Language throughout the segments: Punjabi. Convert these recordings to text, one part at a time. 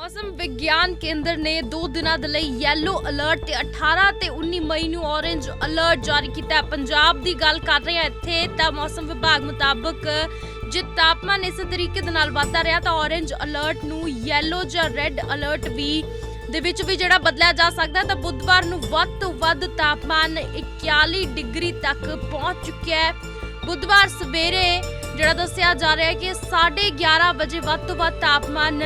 ਮੌਸਮ ਵਿਗਿਆਨ ਕੇਂਦਰ ਨੇ 2 ਦਿਨਾਂ ਦੇ ਲਈ ਯੈਲੋ ਅਲਰਟ ਤੇ 18 ਤੇ 19 ਮਈ ਨੂੰ ਔਰੇਂਜ ਅਲਰਟ ਜਾਰੀ ਕੀਤਾ ਹੈ। ਪੰਜਾਬ ਦੀ ਗੱਲ ਕਰ ਰਹੇ ਹਾਂ ਇੱਥੇ ਤਾਂ ਮੌਸਮ ਵਿਭਾਗ ਮੁਤਾਬਕ ਜੇ ਤਾਪਮਾਨ ਇਸ ਤਰੀਕੇ ਦੇ ਨਾਲ ਵਧਦਾ ਰਿਹਾ ਤਾਂ ਔਰੇਂਜ ਅਲਰਟ ਨੂੰ ਯੈਲੋ ਜਾਂ ਰੈੱਡ ਅਲਰਟ ਵੀ ਦੇ ਵਿੱਚ ਵੀ ਜਿਹੜਾ ਬਦਲਿਆ ਜਾ ਸਕਦਾ ਤਾਂ ਬੁੱਧਵਾਰ ਨੂੰ ਵੱਧ ਤੋਂ ਵੱਧ ਤਾਪਮਾਨ 41 ਡਿਗਰੀ ਤੱਕ ਪਹੁੰਚ ਚੁੱਕਿਆ ਹੈ। ਬੁੱਧਵਾਰ ਸਵੇਰੇ ਜਿਹੜਾ ਦੱਸਿਆ ਜਾ ਰਿਹਾ ਹੈ ਕਿ 11:30 ਵਜੇ ਵੱਧ ਤੋਂ ਵੱਧ ਤਾਪਮਾਨ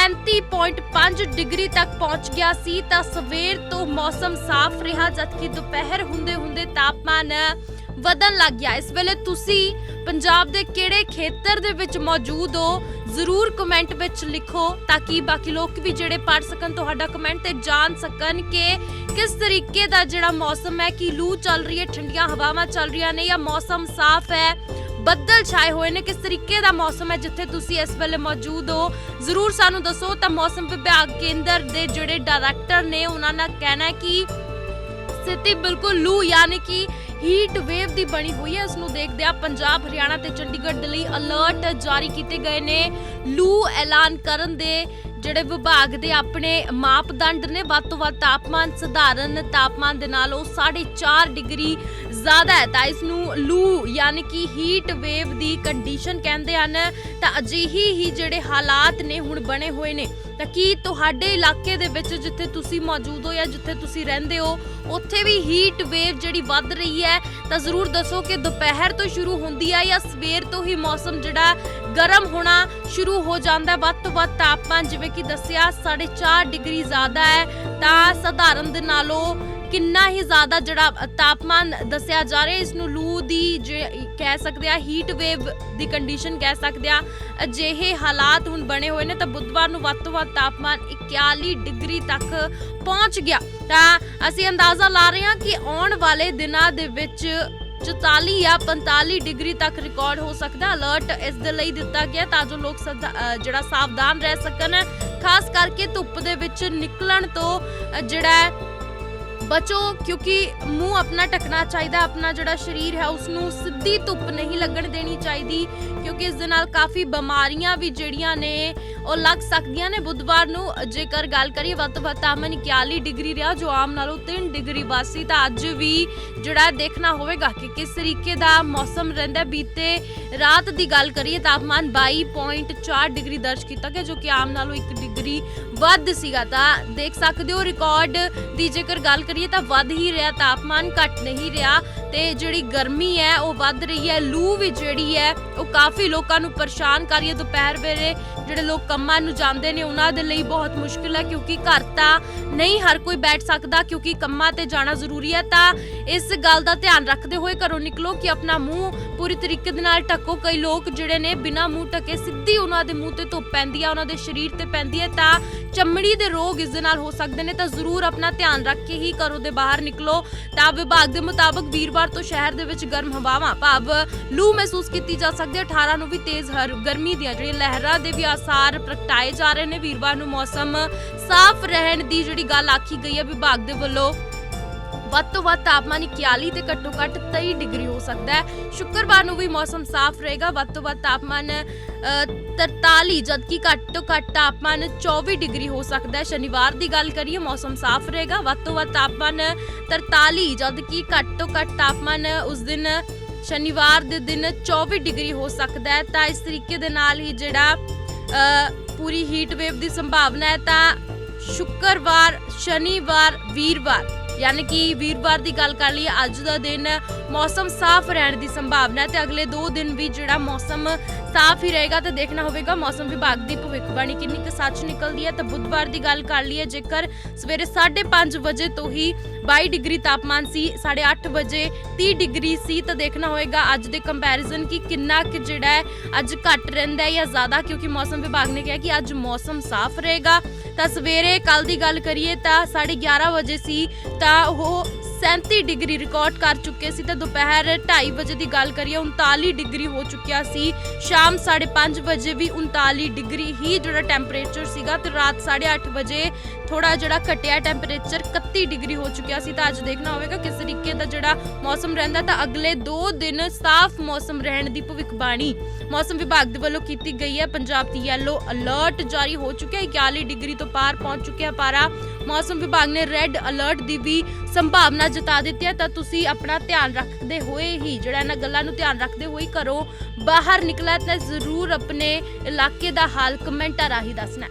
37.5 ਡਿਗਰੀ ਤੱਕ ਪਹੁੰਚ ਗਿਆ ਸੀ, ਤਾਂ ਸਵੇਰ ਤੋਂ ਮੌਸਮ ਸਾਫ਼ ਰਿਹਾ, ਜਦਕਿ ਦੁਪਹਿਰ ਹੁੰਦੇ ਹੁੰਦੇ ਤਾਪਮਾਨ ਵਧਣ ਲੱਗ ਗਿਆ। ਇਸ ਵੇਲੇ ਤੁਸੀਂ ਪੰਜਾਬ ਦੇ ਕਿਹੜੇ ਖੇਤਰ ਦੇ ਵਿੱਚ ਮੌਜੂਦ ਹੋ? ਜ਼ਰੂਰ ਕਮੈਂਟ ਵਿੱਚ ਲਿਖੋ, ਤਾਂ ਕਿ ਬਾਕੀ ਲੋਕ ਵੀ ਜਿਹੜੇ ਪੜ ਸਕਣ, ਤੁਹਾਡਾ ਕਮੈਂਟ ਤੇ ਜਾਣ ਸਕਣ ਕਿ ਕਿਸ ਤਰੀਕੇ ਦਾ ਜਿਹੜਾ ਮੌਸਮ ਹੈ, ਕਿ ਲੂ ਚੱਲ ਰਹੀ ਹੈ, ਠੰਡੀਆਂ ਹਵਾਵਾਂ ਚੱਲ ਰਹੀਆਂ ਨੇ ਜਾਂ ਮੌਸਮ ਸਾਫ਼ ਹੈ। ਬੱਦਲ ਛਾਏ ਹੋਏ ਨੇ, ਕਿਸ ਤਰੀਕੇ ਦਾ ਮੌਸਮ ਹੈ ਜਿੱਥੇ ਤੁਸੀਂ ਇਸ ਵੇਲੇ ਮੌਜੂਦ ਹੋ? ਜ਼ਰੂਰ ਸਾਨੂੰ ਦੱਸੋ, ਤਾਂ ਮੌਸਮ ਵਿਭਾਗ ਕੇਂਦਰ ਦੇ ਜਿਹੜੇ ਡਾਇਰੈਕਟਰ ਨੇ, ਉਹਨਾਂ ਦਾ ਕਹਿਣਾ ਹੈ ਕਿ ਸਥਿਤੀ ਬਿਲਕੁਲ ਲੂ, ਯਾਨੀ ਕਿ ਹੀਟ ਵੇਵ ਦੀ ਬਣੀ ਹੋਈ ਹੈ। ਇਸ ਨੂੰ ਦੇਖਦੇ ਪੰਜਾਬ, ਹਰਿਆਣਾ ਤੇ ਚੰਡੀਗੜ੍ਹ ਦੇ ਲਈ ਅਲਰਟ ਜਾਰੀ ਕੀਤੇ ਗਏ ਨੇ। ਲੂ ਐਲਾਨ ਕਰਨ ਦੇ ਜਿਹੜੇ ਵਿਭਾਗ ਦੇ ਆਪਣੇ ਮਾਪਦੰਡ ਨੇ, ਵੱਧ ਤੋਂ ਵੱਧ ਤਾਪਮਾਨ, ਸਧਾਰਨ ਤਾਪਮਾਨ ਦੇ ਨਾਲ ਨਾਲੋਂ 4.5 ਡਿਗਰੀ ਜ਼ਿਆਦਾ ਹੈ ਤਾਂ ਇਸ ਨੂੰ ਲੂ ਯਾਨੀ ਕਿ ਹੀਟ ਵੇਵ ਦੀ ਕੰਡੀਸ਼ਨ ਕਹਿੰਦੇ ਹਨ। ਤਾਂ ਅਜਿਹੀ ਹੀ ਜਿਹੜੇ ਹਾਲਾਤ ਨੇ ਹੁਣ ਬਣੇ ਹੋਏ ਨੇ। ਤਾਂ ਕੀ ਤੁਹਾਡੇ ਇਲਾਕੇ ਦੇ ਵਿੱਚ ਜਿੱਥੇ ਤੁਸੀਂ ਮੌਜੂਦ ਹੋ ਜਾਂ ਜਿੱਥੇ ਤੁਸੀਂ ਰਹਿੰਦੇ ਹੋ, ਉੱਥੇ ਵੀ ਹੀਟ ਵੇਵ ਜਿਹੜੀ ਵੱਧ ਰਹੀ ਹੈ? ਤਾਂ ਜ਼ਰੂਰ ਦੱਸੋ ਕਿ ਦੁਪਹਿਰ ਤੋਂ ਸ਼ੁਰੂ ਹੁੰਦੀ ਹੈ ਜਾਂ ਸਵੇਰ ਤੋਂ ਹੀ ਮੌਸਮ ਜਿਹੜਾ ਗਰਮ ਹੋਣਾ ਸ਼ੁਰੂ ਹੋ ਜਾਂਦਾ। ਵੱਧ ਤੋਂ ਵੱਧ ਤਾਪਮਾਨ ਜਿਵੇਂ ਕਿ ਦੱਸਿਆ 4.5 ਡਿਗਰੀ ਜ਼ਿਆਦਾ ਹੈ। ਤਾਂ ਸਧਾਰਨ ਦੇ ਨਾਲੋਂ ਕਿੰਨਾ ਹੀ ਜ਼ਿਆਦਾ ਜਿਹੜਾ ਤਾਪਮਾਨ ਦੱਸਿਆ ਜਾ ਰਿਹਾ, ਇਸ ਨੂੰ ਲੂ ਦੀ ਜੇ ਕਹਿ ਸਕਦੇ ਆ ਹੀਟ ਵੇਵ ਦੀ ਕੰਡੀਸ਼ਨ ਕਹਿ ਸਕਦੇ ਆ। ਅਜਿਹੇ ਹਾਲਾਤ ਹੁਣ ਬਣੇ ਹੋਏ ਨੇ ਤਾਂ ਬੁੱਧਵਾਰ ਨੂੰ ਵੱਧ ਤੋਂ ਵੱਧ ਤਾਪਮਾਨ 41 ਡਿਗਰੀ ਤੱਕ ਪਹੁੰਚ ਗਿਆ। ਤਾਂ ਅਸੀਂ ਅੰਦਾਜ਼ਾ ਲਾ ਰਹੇ ਹਾਂ ਕਿ ਆਉਣ ਵਾਲੇ ਦਿਨਾਂ ਦੇ ਵਿੱਚ 44 ਜਾਂ 45 ਡਿਗਰੀ ਤੱਕ ਰਿਕਾਰਡ ਹੋ ਸਕਦਾ। ਅਲਰਟ ਇਸ ਦੇ ਲਈ ਦਿੱਤਾ ਗਿਆ ਤਾਂ ਜੋ ਲੋਕ ਸਦਾ- ਜਿਹੜਾ ਸਾਵਧਾਨ ਰਹਿ ਸਕਣ। ਖਾਸ ਕਰਕੇ ਧੁੱਪ ਦੇ ਵਿੱਚ ਨਿਕਲਣ ਤੋਂ ਜਿਹੜਾ ਬਚੋ, ਕਿਉਂਕਿ ਮੂੰਹ ਆਪਣਾ ਟਕਣਾ ਚਾਹੀਦਾ, ਆਪਣਾ ਜਿਹੜਾ ਸਰੀਰ ਹੈ ਉਸ ਨੂੰ ਸਿੱਧੀ ਧੁੱਪ ਨਹੀਂ ਲੱਗਣ ਦੇਣੀ ਚਾਹੀਦੀ, ਕਿਉਂਕਿ ਇਸ ਦੇ ਨਾਲ ਕਾਫੀ ਬਿਮਾਰੀਆਂ ਵੀ ਜਿਹੜੀਆਂ ਨੇ, ਉਹ ਲੱਗ ਸਕਦੀਆਂ ਨੇ। ਬੁੱਧਵਾਰ ਨੂੰ ਜੇਕਰ ਗੱਲ ਕਰੀਏ, ਵੱਧ ਤੋਂ ਵੱਧ ਤਾਪਮਾਨ 41 ਡਿਗਰੀ ਰਿਹਾ, ਜੋ ਆਮ ਨਾਲੋਂ 3 ਡਿਗਰੀ ਵਾਸੀ, ਤਾਂ ਅੱਜ ਵੀ ਜਿਹੜਾ ਦੇਖਣਾ ਹੋਵੇਗਾ ਕਿ ਕਿਸ ਤਰੀਕੇ ਦਾ ਮੌਸਮ ਰਹਿੰਦਾ ਬੀਤੇ ਰਾਤ ਦੀ ਗੱਲ ਕਰੀਏ, ਤਾਪਮਾਨ 22.4 ਡਿਗਰੀ ਦਰਜ ਕੀਤਾ ਗਿਆ, ਜੋ ਕਿ ਆਮ ਨਾਲੋਂ 1 ਡਿਗਰੀ ਵੱਧ ਸੀਗਾ, ਤਾਂ ਦੇਖ ਸਕਦੇ ਹੋ ਰਿਕਾਰਡ ਦੀ ਜੇਕਰ ਗੱਲ ਕਰੀਏ ਤਾਂ ਵੱਧ ਹੀ ਰਿਹਾ, ਤਾਪਮਾਨ ਘਟ ਨਹੀਂ ਰਿਹਾ ਤੇ ਜਿਹੜੀ ਗਰਮੀ ਹੈ ਉਹ ਵੱਧ ਰਹੀ ਹੈ। ਲੂ ਵੀ ਜਿਹੜੀ ਹੈ ਉਹ ਕਾਫੀ ਲੋਕਾਂ ਨੂੰ ਪਰੇਸ਼ਾਨ ਕਰ ਰਹੀ ਹੈ। ਦੁਪਹਿਰ ਵੇਲੇ ਜਿਹੜੇ ਲੋਕ ਕੰਮਾਂ ਨੂੰ ਜਾਂਦੇ ਨੇ, ਉਹਨਾਂ ਦੇ ਲਈ ਬਹੁਤ ਮੁਸ਼ਕਿਲ ਹੈ ਕਿਉਂਕਿ ਘਰ ਤਾਂ ਨਹੀਂ ਹਰ ਕੋਈ ਬੈਠ ਸਕਦਾ ਕਿਉਂਕਿ ਕੰਮਾਂ ਤੇ ਜਾਣਾ ਜ਼ਰੂਰੀ ਹੈ। ਤਾਂ ਇਸ ਗੱਲ ਦਾ ਧਿਆਨ ਰੱਖਦੇ ਹੋਏ ਘਰੋਂ ਨਿਕਲੋ ਕਿ ਆਪਣਾ ਮੂੰਹ ਪੂਰੀ ਤਰੀਕੇ ਦੇ ਨਾਲ ਢੱਕੋ। ਕਈ ਲੋਕ ਜਿਹੜੇ ਨੇ ਬਿਨਾਂ ਮੂੰਹ ਢੱਕੇ ਸਿੱਧੀ ਉਹਨਾਂ ਦੇ ਮੂੰਹ ਤੇ ਧੁੱਪ ਪੈਂਦੀ ਆ, ਉਹਨਾਂ ਦੇ ਸਰੀਰ ਤੇ ਪੈਂਦੀ ਹੈ। ਤਾਂ ਚਮੜੀ ਦੇ ਰੋਗ ਇਸ ਦੇ ਨਾਲ ਹੋ ਸਕਦੇ ਨੇ ਤਾਂ ਜ਼ਰੂਰ ਆਪਣਾ ਧਿਆਨ ਰੱਖ ਕੇ ਹੀ ਘਰੋਂ ਦੇ ਬਾਹਰ ਨਿਕਲੋ। ਤਾਂ ਵਿਭਾਗ ਦੇ ਮੁਤਾਬਕ ਵੀਰਵਾਰ ਤੋਂ ਸ਼ਹਿਰ ਦੇ ਵਿੱਚ ਗਰਮ ਹਵਾਵਾਂ ਭਾਵ ਲੂ ਮਹਿਸੂਸ ਕੀਤੀ ਜਾ ਸਕਦੀ ਹੈ। 18 ਨੂੰ ਵੀ ਤੇਜ਼ ਹਰ ਗਰਮੀ ਦੀਆਂ ਜਿਹੜੀਆਂ ਲਹਿਰਾਂ ਦੇ ਵੀ ਆਸਾਰ ਪ੍ਰਗਟਾਏ ਜਾ ਰਹੇ ਨੇ। ਵੀਰਵਾਰ ਨੂੰ ਮੌਸਮ ਸਾਫ਼ ਰਹਿਣ ਦੀ ਜਿਹੜੀ ਗੱਲ ਆਖੀ ਗਈ ਹੈ ਵਿਭਾਗ ਦੇ ਵੱਲੋਂ। ਵੱਧ ਤੋਂ ਵੱਧ ਤਾਪਮਾਨ 41 ਤੇ ਘੱਟੋ ਘੱਟ 23 ਡਿਗਰੀ ਹੋ ਸਕਦਾ ਹੈ। ਸ਼ੁੱਕਰਵਾਰ ਨੂੰ ਵੀ ਮੌਸਮ ਸਾਫ਼ ਰਹੇਗਾ। ਵੱਧ ਤੋਂ ਵੱਧ ਤਾਪਮਾਨ 43 ਜਦਕਿ ਘੱਟ ਤੋਂ ਘੱਟ ਤਾਪਮਾਨ 24 ਡਿਗਰੀ ਹੋ ਸਕਦਾ ਹੈ। ਸ਼ਨੀਵਾਰ ਦੀ ਗੱਲ ਕਰੀਏ, ਮੌਸਮ ਸਾਫ਼ ਰਹੇਗਾ, ਵੱਧ ਤੋਂ ਵੱਧ ਤਾਪਮਾਨ 43 ਜਦਕਿ ਘੱਟ ਤੋਂ ਘੱਟ ਤਾਪਮਾਨ ਉਸ ਦਿਨ, ਸ਼ਨੀਵਾਰ ਦੇ ਦਿਨ 24 ਡਿਗਰੀ ਹੋ ਸਕਦਾ ਹੈ। ਤਾਂ ਇਸ ਤਰੀਕੇ ਦੇ ਨਾਲ ਹੀ ਜਿਹੜਾ ਪੂਰੀ ਹੀਟ ਵੇਵ ਦੀ ਸੰਭਾਵਨਾ ਹੈ, ਤਾਂ ਸ਼ੁੱਕਰਵਾਰ, ਸ਼ਨੀਵਾਰ, ਵੀਰਵਾਰ ਯਾਨੀ ਕਿ ਵੀਰਵਾਰ ਦੀ ਗੱਲ ਕਰ ਲਈਏ, ਅੱਜ ਦਾ ਦਿਨ ਮੌਸਮ ਸਾਫ਼ ਰਹਿਣ ਦੀ ਸੰਭਾਵਨਾ ਹੈ ਤੇ ਅਗਲੇ 2 ਦਿਨ ਵੀ ਜਿਹੜਾ ਮੌਸਮ ਸਾਫ਼ ਹੀ ਰਹੇਗਾ ਤੇ ਦੇਖਣਾ ਹੋਵੇਗਾ ਮੌਸਮ ਵਿਭਾਗ ਦੀ ਭਵਿੱਖਬਾਣੀ ਕਿੰਨੀ ਕੁ ਸੱਚ ਨਿਕਲਦੀ ਹੈ। ਤਾਂ ਬੁੱਧਵਾਰ ਦੀ ਗੱਲ ਕਰ ਲਈਏ, ਜੇਕਰ ਸਵੇਰੇ 5:30 ਵਜੇ ਤੋਂ ਹੀ 22 ਡਿਗਰੀ ਤਾਪਮਾਨ ਸੀ 8:30 ਵਜੇ 30 ਡਿਗਰੀ ਸੀ, ਤਾਂ ਦੇਖਣਾ ਹੋਏਗਾ ਅੱਜ ਦੇ ਕੰਪੈਰੀਜ਼ਨ ਕਿ ਕਿੰਨਾ ਕੁ ਜਿਹੜਾ ਹੈ ਅੱਜ ਘੱਟ ਰਹਿੰਦਾ ਹੈ ਜਾਂ ਜ਼ਿਆਦਾ, ਕਿਉਂਕਿ ਮੌਸਮ ਵਿਭਾਗ ਨੇ ਕਿਹਾ ਕਿ ਅੱਜ ਮੌਸਮ ਸਾਫ਼ ਰਹੇਗਾ। ਤਾਂ ਸਵੇਰੇ ਕੱਲ ਦੀ ਗੱਲ ਕਰੀਏ ਤਾਂ 11:30 ਵਜੇ ਸੀ, ਤਾਂ ਉਹ 37 ਡਿਗਰੀ ਰਿਕਾਰਡ ਕਰ ਚੁੱਕੇ ਸੀ ਤੇ ਦੁਪਹਿਰ 2:30 ਵਜੇ ਦੀ ਗੱਲ ਕਰੀਏ 39 ਡਿਗਰੀ ਹੋ ਚੁੱਕਿਆ ਸੀ। ਸ਼ਾਮ 5:30 ਵਜੇ ਵੀ 39 ਡਿਗਰੀ ਹੀ ਜਿਹੜਾ ਟੈਂਪਰੇਚਰ ਸੀਗਾ ਤੇ ਰਾਤ 8:30 ਵਜੇ ਥੋੜਾ ਜਿਹੜਾ ਘਟਿਆ ਟੈਂਪਰੇਚਰ 31 ਡਿਗਰੀ ਹੋ ਚੁੱਕਿਆ ਸੀ। ਤਾਂ ਅੱਜ ਦੇਖਣਾ ਹੋਵੇਗਾ ਕਿਸ ਤਰੀਕੇ ਦਾ ਜਿਹੜਾ ਮੌਸਮ ਰਹਿੰਦਾ ਤਾਂ ਅਗਲੇ 2 ਦਿਨ ਸਾਫ਼ ਮੌਸਮ ਰਹਿਣ ਦੀ ਭਵਿੱਖਬਾਣੀ। ਮੌਸਮ ਵਿਭਾਗ ਦੇ ਵੱਲੋਂ ਕੀਤੀ ਗਈ ਹੈ। ਪੰਜਾਬ ਦੀ ਯੈਲੋ ਅਲਰਟ ਜਾਰੀ ਹੋ ਚੁੱਕਿਆ ਹੈ। 41 ਡਿਗਰੀ ਤੋਂ ਪਾਰ ਪਹੁੰਚ ਚੁੱਕਿਆ ਪਾਰਾ। ਮੌਸਮ ਵਿਭਾਗ ਨੇ ਰੈੱਡ ਅਲਰਟ ਦੀ ਵੀ ਸੰਭਾਵਨਾ ਜਤਾ ਦਿੱਤੀ ਹੈ। ਤਾਂ ਤੁਸੀਂ ਆਪਣਾ ਧਿਆਨ ਰੱਖਦੇ ਹੋਏ ਹੀ ਜਿਹੜਾ ਇਹਨਾਂ ਗੱਲਾਂ ਨੂੰ ਧਿਆਨ ਰੱਖਦੇ ਹੋਏ ਹੀ ਘਰੋਂ ਬਾਹਰ ਨਿਕਲਣਾ ਤਾਂ ਜ਼ਰੂਰ ਆਪਣੇ ਇਲਾਕੇ ਦਾ ਹਾਲ ਕਮੈਂਟਾਂ ਰਾਹੀਂ ਦੱਸਣਾ